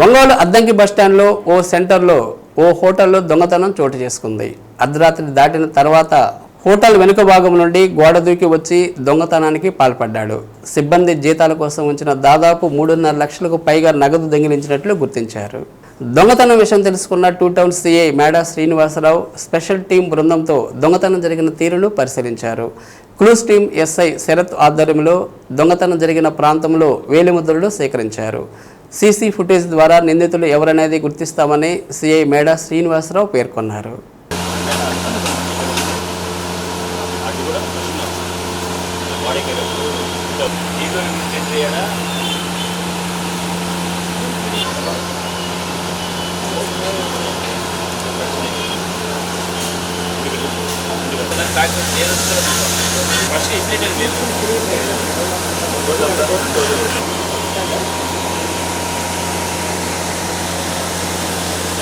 ఒంగోలు అద్దంకి బస్టాండ్లో ఓ సెంటర్లో ఓ హోటల్లో దొంగతనం చోటు చేసుకుంది. అర్ధరాత్రి దాటిన తర్వాత హోటల్ వెనుక భాగం నుండి గోడ దూకి వచ్చి దొంగతనానికి పాల్పడ్డాడు. సిబ్బంది జీతాల కోసం ఉంచిన దాదాపు మూడున్నర లక్షలకు పైగా నగదు దొంగిలించినట్లు గుర్తించారు. దొంగతనం విషయం తెలుసుకున్న two town CI Meda Srinivasarao special team బృందంతో దొంగతనం జరిగిన తీరును పరిశీలించారు. క్లూస్ టీం ఎస్ఐ శరత్ ఆధ్వర్యంలో దొంగతనం జరిగిన ప్రాంతంలో వేలిముద్రలు సేకరించారు. సీసీ ఫుటేజ్ ద్వారా నిందితులు ఎవరనేది గుర్తిస్తామని సిఐ మేడా శ్రీనివాసరావు పేర్కొన్నారు.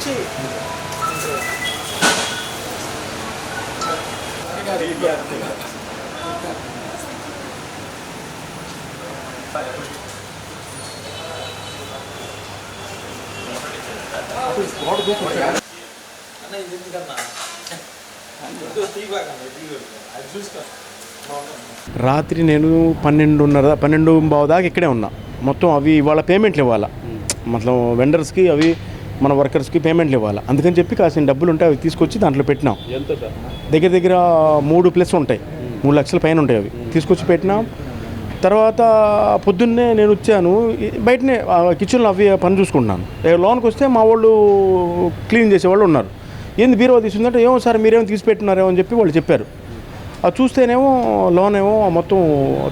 నుంచి అన్న ఇది ఎందుకన్నా తీయబాకన్నా అది చూసుకో రాత్రి నేను పన్నెండున్నర పన్నెండు బావు దాకా ఇక్కడే ఉన్నా. మొత్తం అవి ఇవాళ పేమెంట్లు ఇవ్వాలా. మొత్తం వెండర్స్కి అవి మన వర్కర్స్కి పేమెంట్లు ఇవ్వాలి? అందుకని చెప్పి కాసిన డబ్బులు ఉంటే అవి తీసుకొచ్చి దాంట్లో పెట్టినాం. దగ్గర దగ్గర మూడు ప్లస్ ఉంటాయి. మూడు లక్షల పైన ఉంటాయి అవి. తీసుకొచ్చి పెట్టినాం. తర్వాత పొద్దున్నే నేను వచ్చాను. బయటనే కిచెన్లో అవి పని చూసుకుంటున్నాను. లోన్కి వస్తే మా వాళ్ళు క్లీన్ చేసేవాళ్ళు ఉన్నారు. ఏంది బీరువా తీసుకుందంటే ఏమో సార్ మీరేమో తీసి పెట్టినారేమో అని చెప్పి వాళ్ళు చెప్పారు. అది చూస్తేనేమో లోన్ ఏమో మొత్తం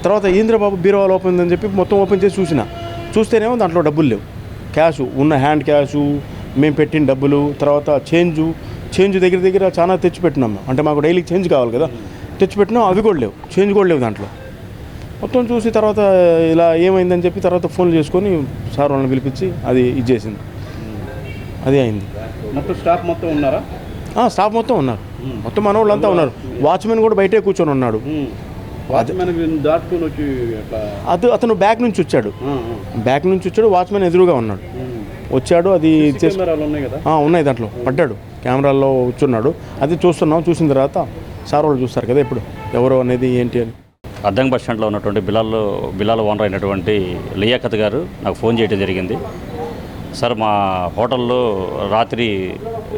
తర్వాత ఇంద్రబాబు బీరువా ఓపెన్ ఉందని చెప్పి మొత్తం ఓపెన్ చేసి చూసిన. చూస్తేనేమో దాంట్లో డబ్బులు లేవు. క్యాష్ ఉన్న హ్యాండ్ క్యాషు మేము పెట్టిన డబ్బులు తర్వాత చేంజు చేంజ్ దగ్గర దగ్గర చాలా తెచ్చిపెట్టినాం అంటే మాకు డైలీ చేంజ్ కావాలి కదా. తెచ్చిపెట్టినాం అవి కూడా లేవు. చేంజ్ కూడా లేవు దాంట్లో. మొత్తం చూసి తర్వాత ఇలా ఏమైందని చెప్పి తర్వాత ఫోన్ చేసుకొని సార్ వాళ్ళని పిలిపించి అది ఇది చేసింది అది అయింది. మొత్తం స్టాఫ్ మొత్తం ఉన్నారా? ఆ, స్టాఫ్ మొత్తం ఉన్నారు. మొత్తం మన వాళ్ళంతా ఉన్నారు. వాచ్మెన్ కూడా బయటే కూర్చొని ఉన్నాడు. అతను బ్యాక్ నుంచి వచ్చాడు. బ్యాక్ నుంచి వచ్చాడు వాచ్మెన్ ఎదురుగా ఉన్నాడు. వచ్చాడు అది ఉన్నాయి కదా? ఆ, ఉన్నాయి దాంట్లో పడ్డాడు. కెమెరాల్లో కూర్చున్నాడు. అది చూస్తున్నాం చూసిన తర్వాత సార్ వాళ్ళు చూస్తారు కదా ఇప్పుడు ఎవరు అనేది ఏంటి అని. అద్దంకి బస్ స్టాండ్లో ఉన్నటువంటి బిలాల్లో బిలాల్ ఓనర్ అయినటువంటి లియాఖత్ గారు నాకు ఫోన్ చేయడం జరిగింది. సార్ మా హోటల్లో రాత్రి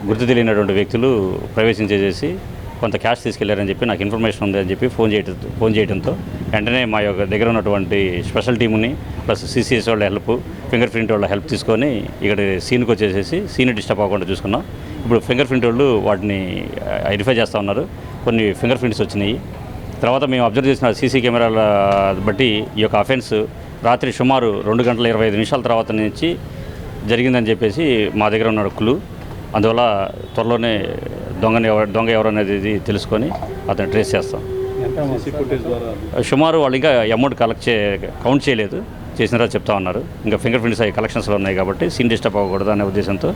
గుర్తు తెలియనటువంటి వ్యక్తులు ప్రవేశించేసేసి కొంత క్యాష్ తీసుకెళ్ళారని చెప్పి నాకు ఇన్ఫర్మేషన్ ఉంది అని చెప్పి ఫోన్ చేయడం ఫోన్ చేయడంతో వెంటనే మా యొక్క దగ్గర ఉన్నటువంటి స్పెషల్ టీముని ప్లస్ సిసిఎస్ వాళ్ళ హెల్ప్ ఫింగర్ ప్రింట్ వాళ్ళ హెల్ప్ తీసుకొని ఇక్కడ సీన్కి వచ్చేసేసి సీన్ డిస్టర్బ్ అవ్వకుండా చూసుకున్నాం. ఇప్పుడు ఫింగర్ ప్రింట్ వాళ్ళు వాటిని ఐడెంటిఫై చేస్తూ ఉన్నారు. కొన్ని ఫింగర్ ప్రింట్స్ వచ్చినాయి. తర్వాత మేము అబ్జర్వ్ చేసిన సీసీ కెమెరాల బట్టి ఈ యొక్క అఫెన్స్ రాత్రి సుమారు రెండు గంటల ఇరవై ఐదు నిమిషాల తర్వాత నుంచి జరిగిందని చెప్పేసి మా దగ్గర ఉన్న క్లూ అందువల్ల త్వరలోనే దొంగని ఎవరు దొంగ ఎవరు అనేది తెలుసుకొని అతను ట్రేస్ చేస్తాం. సుమారు వాళ్ళు ఇంకా అమౌంట్ కలెక్ట్ చే కౌంట్ చేయలేదు. చేసిన తర్వాత చెప్తా ఉన్నారు. ఇంకా ఫింగర్ ప్రింట్స్ అవి కలెక్షన్స్లో ఉన్నాయి కాబట్టి సీన్ డిస్టర్బ్ అవ్వకూడదు అనే ఉద్దేశంతో